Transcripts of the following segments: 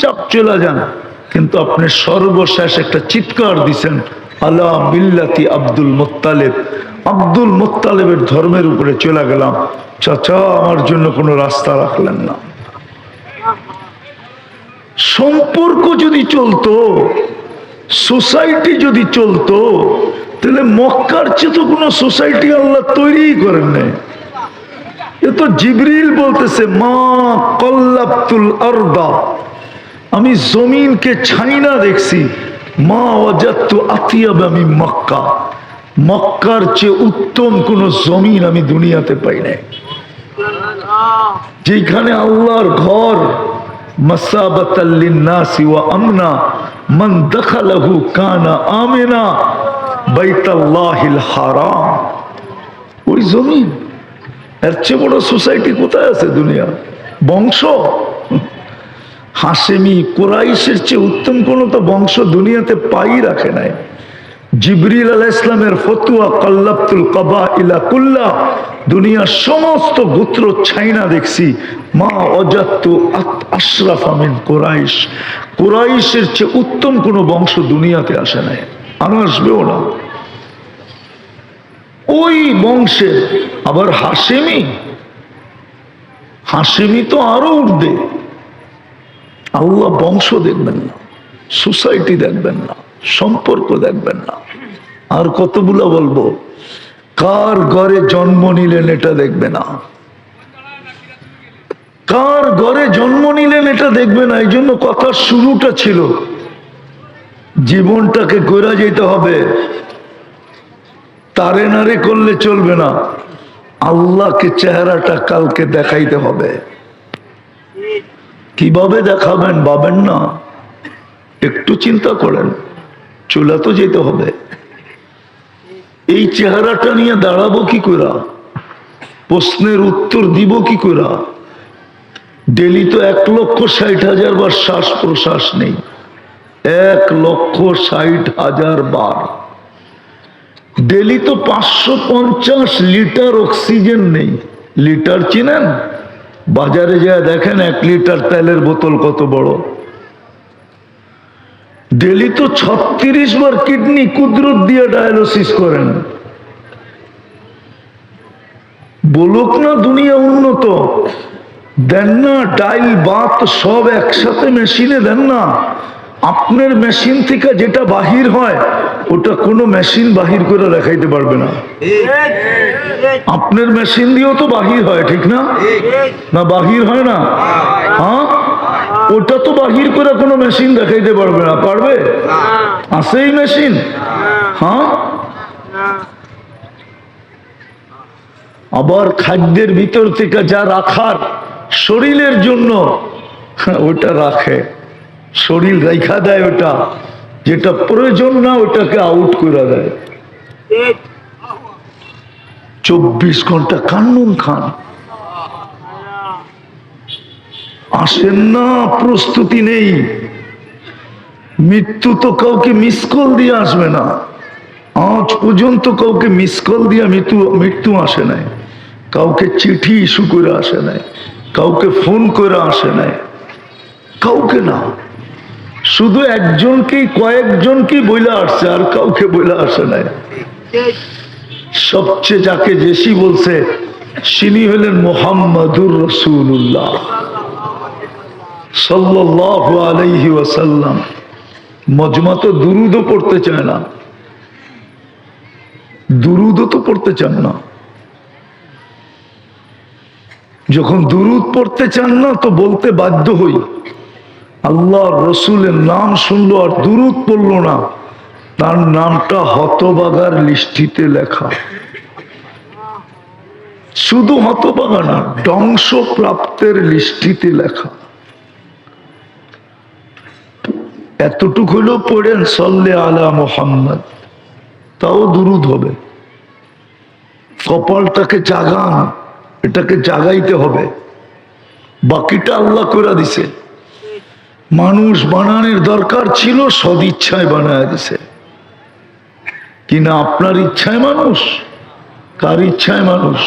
চাপ চলে যান। কিন্তু আপনি সর্বশেষ একটা চিৎকার দিছেন আল্লাহ বিল্লাতি আব্দুল মোত্তালেব। আব্দুল মোত্তালেবের ধর্মের উপরে চলে গেলাম। চাচা, আমার জন্য কোনো রাস্তা রাখলেন না। সম্পর্ক যদি চলতো, সোসাইটি যদি চলতো, তাহলে মক্কার চেয়ে তো কোনো সোসাইটি আল্লাহ তৈরি করেন নাই। এ তো জিবরিল বলতেছে, মা কল্লাবতুল আরদা। আমি জমিনকে ছাইনা দেখছি। মা অজাত্তু আতিয়াব আমি মক্কা। মক্কার চেয়ে উত্তম কোন জমিন আমি দুনিয়াতে পাই নাই। যেখানে আল্লাহর ঘর ওয়া কানা ওই চেয়ে সোসাইটি কোথায় আছে দুনিয়া বংশ? হাসেমি কোরাইশের চেয়ে উত্তম কোনো তো বংশ দুনিয়াতে পাই রাখে নাই। জিবরিল আলাহ ইসলামের ফতুয়া কাল্লাবতুল কাবা ইলা কুল্লা, দুনিয়ার সমস্ত গোত্র ছাইনা দেখছি, মা অজাত্তু আশরাফ আমিন কোরাইশ। কোরাইশের চেয়ে উত্তম কোনো বংশ দুনিয়াতে আসে নাই, আর আসবেও না। ওই বংশের আবার হাসেমি? হাসেমি তো আরও উঠবে আল্লাহ বংশ দেখবেন না, সোসাইটি দেখবেন না, সম্পর্ক দেখবেন না। আর কতগুলো বলব, কার ঘরে জন্ম নিলেন এটা দেখবে না। কার ঘরে জন্ম নিলেন এটা দেখবে না এই জন্য কথার শুরুটা ছিল, জীবনটাকে কইরা যেতে হবে। তারে নারে করলে চলবে না, আল্লাহকে চেহারাটা কালকে দেখাইতে হবে। কীভাবে দেখাবেন পাবেন না? একটু চিন্তা করেন, চুলা তো যেতে হবে। এই চেহারাটা নিয়ে দাঁড়াবো কি করা? প্রশ্নের উত্তর দিব কি করা? ডেলি তো এক লক্ষ ষাট হাজার বার শ্বাস প্রশ্বাস নেই। এক লক্ষ ষাট হাজার বার। ডেলি তো পাঁচশো পঞ্চাশ লিটার অক্সিজেন নেই। লিটার চিনেন? বাজারে যা দেখেন এক লিটার তেলের বোতল কত বড়। ডেলি তো ছত্রিশ বার কিডনি কুদরত দিয়ে ডায়ালিসিস করেন। বলুক না দুনিয়া উন্নত, দেন না ডাইল বাত সব একসাথে মেশিনে দেন না। আপনার মেশিন থেকে যেটা বাহির হয়, ওটা কোনো মেশিন বাহির করে দেখাইতে পারবে না। আপনার মেশিন দিয়েও তো বাহির হয়, ঠিক না? না, বাহির হয় না? হ্যাঁ? ওটা তো বাহির করে কোনো মেশিন দেখাইতে পারবে না, পারবে? আছে এই মেশিন? হ্যাঁ? আবার খাদ্যের ভিতর থেকে যা রাখার শরীরের জন্য, ওটা রাখে। শরীর রেখা দেয় ওটা, যেটা প্রয়োজন না ওটাকে আউট করে দেয়। চব্বিশ ঘণ্টা কান্নুন খান। আসেন না, প্রস্তুতি নেই। মৃত্যু তো কাউকে মিস কল দিয়ে আসবে না। আজ পর্যন্ত কাউকে মিস কল দিয়ে মৃত্যু মৃত্যু আসে নাই। কাউকে চিঠি ইস্যু করে আসে নাই। কাউকে ফোন করে আসে নাই। কাউকে না। শুধু একজনকেই, কয়েকজনকেই বইলা আসছে, আর কাউকে বইলা আসে নাই। সবচেয়ে যাকে বেশি বলছে তিনি হলেন মোহাম্মদুর রসুল্লাহ সাল্লাল্লাহু আলাইহি ওয়াসাল্লাম। মজমা তো দুরুদও পড়তে চায় না। দুরুদও তো পড়তে চান না। যখন দুরুদ পড়তে চান না, তো বলতে বাধ্য হই। আল্লাহ রসুলের নাম শুনলো আর দুরুদ পড়ল না। তার নামটা হতবাগার লিস্টিতে লেখা। শুধু হতবাগা না, ধ্বংসপ্রাপ্তের লিস্টিতে লেখা। এতটুকু হলেও পড়েন, সল্লে আলা মোহাম্মদ। তাও দুরুদ হবে। কপালটাকে জাগান, এটাকে জাগাইতে হবে। বাকিটা আল্লাহ করে দিছে। মানুষ বানানোর দরকার ছিল সদিচ্ছায় বানায় দিছে। কিনা আপনার ইচ্ছায় মানুষ? কার ইচ্ছায় মানুষ?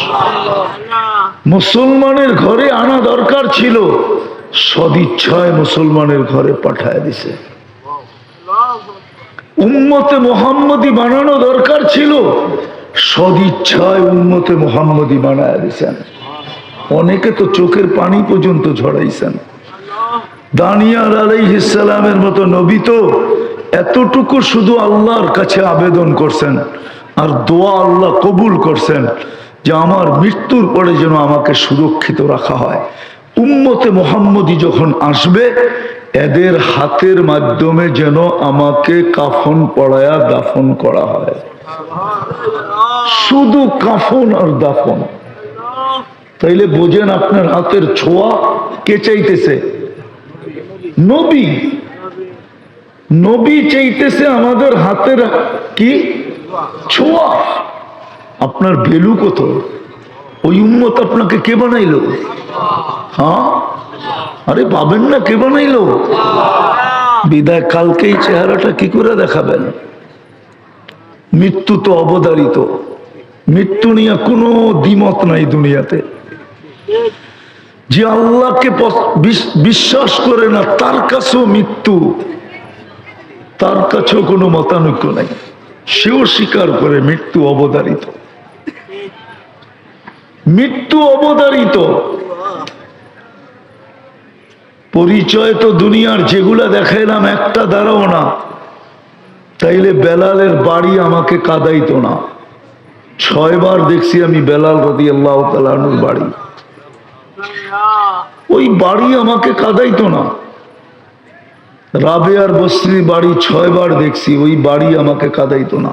মুসলমানের ঘরে আনা দরকার ছিল সদিচ্ছায় মুসলমানের ঘরে পাঠায় দিছে। উম্মতে মোহাম্মদী বানানো দরকার ছিল সদিচ্ছায় উম্মতে মোহাম্মদী বানায় দিছেন। অনেকে তো চোখের পানি পর্যন্ত ঝরাইছেন। দানিয়ার আলাইহিসালামের মতো নবী তো এতটুকু শুধু আল্লাহর কাছে আবেদন করছেন আর দোয়া আল্লাহ কবুল করছেন যে আমার মৃত্যুর পরে যেন আমাকে সুরক্ষিত রাখা হয়। উম্মতে মোহাম্মদী যখন আসবে, এদের হাতের মাধ্যমে যেন আমাকে কাফন পড়ায়া দাফন করা হয়। শুধু কাফন আর দাফন। তাইলে বোঝেন আপনার হাতের ছোঁয়া কে চাইতেছে? নবী। নবী চাইতেছে আমাদের হাতের কি? ছোঁয়া। আপনার ভ্যালু কত? ওই উম্মত আপনাকে কে বানাইলো? হ্যাঁ? আরে পাবেন না, কে বানাইলো? বিদায় কালকেই চেহারাটা কি করে দেখাবেন? মৃত্যু তো অবদারিত। মৃত্যু নিয়ে কোনো দ্বিমত নাই দুনিয়াতে। যে আল্লাহকে বিশ্বাস করে না, তার কাছেও মৃত্যু। তার কাছেও কোনো মতানৈক্য নাই। সেও স্বীকার করে মৃত্যু অবদারিত মৃত্যু অবদারিত পরিচয় তো দুনিয়ার, যেগুলা দেখাইলাম একটা দ্বারাও না। তাইলে বেলালের বাড়ি আমাকে কাদাইতো না। ছয়বার দেখছি আমি বেলাল রদি আল্লাহ তালানুর বাড়ি। ওই বাড়ি আমাকে কাদাইতো না। রাবেয়ার বস্তির বাড়ি ছয়বার দেখছি, ওই বাড়ি আমাকে কাদাইতো না।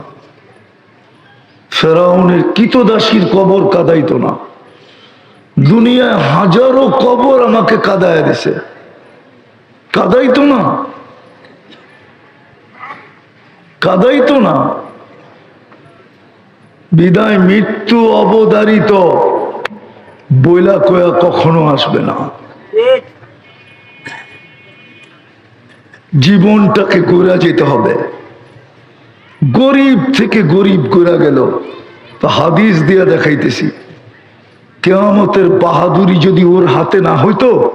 ফেরাউনের কিতদাসীর কবর কাদাইতো না। দুনিয়ায় হাজারো কবর আমাকে কাদায় দিছে। কাদাইতো না। কাদাইতো না। বিদায় মৃত্যু অবদারিত বইলা কয়া কখনো আসবে না। জীবনটাকে গোড়া যেতে হবে। গরিব থেকে গরিব গোড়া গেল। হাদিস দিয়া দেখাইতেছি। কেয়ামতের বাহাদুরি যদি ওর হাতে না হইতো,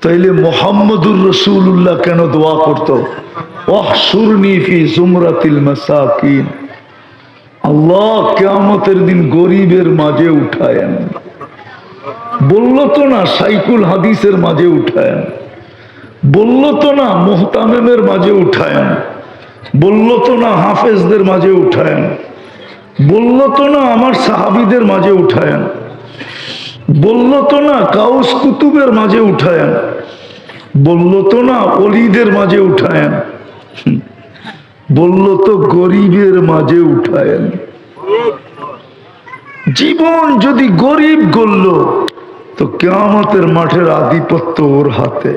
তাইলে মোহাম্মদুর রসুল্লাহ কেন দোয়া করত? আল্লাহ কেয়ামতের দিন গরিবের মাঝে উঠায়েন। বলল তো না সাইকুল হাদিসের মাঝে উঠায়েন। বলল তো না মোহতামেমের মাঝে উঠায়েন। বলল তো না হাফেজদের মাঝে উঠায়েন। বলল তো না আমার সাহাবিদের মাঝে উঠায়েন। বলল তো না কাউস কুতুবের মাঝে উঠায়েন। বলল তো না অলিদের মাঝে উঠায়েন। বলল তো গরিবের মাঝে উঠায়েন। জীবন যদি গরিব গড়ল তো কেয়ামতের মাঠের আধিপত্য ওর হাতে।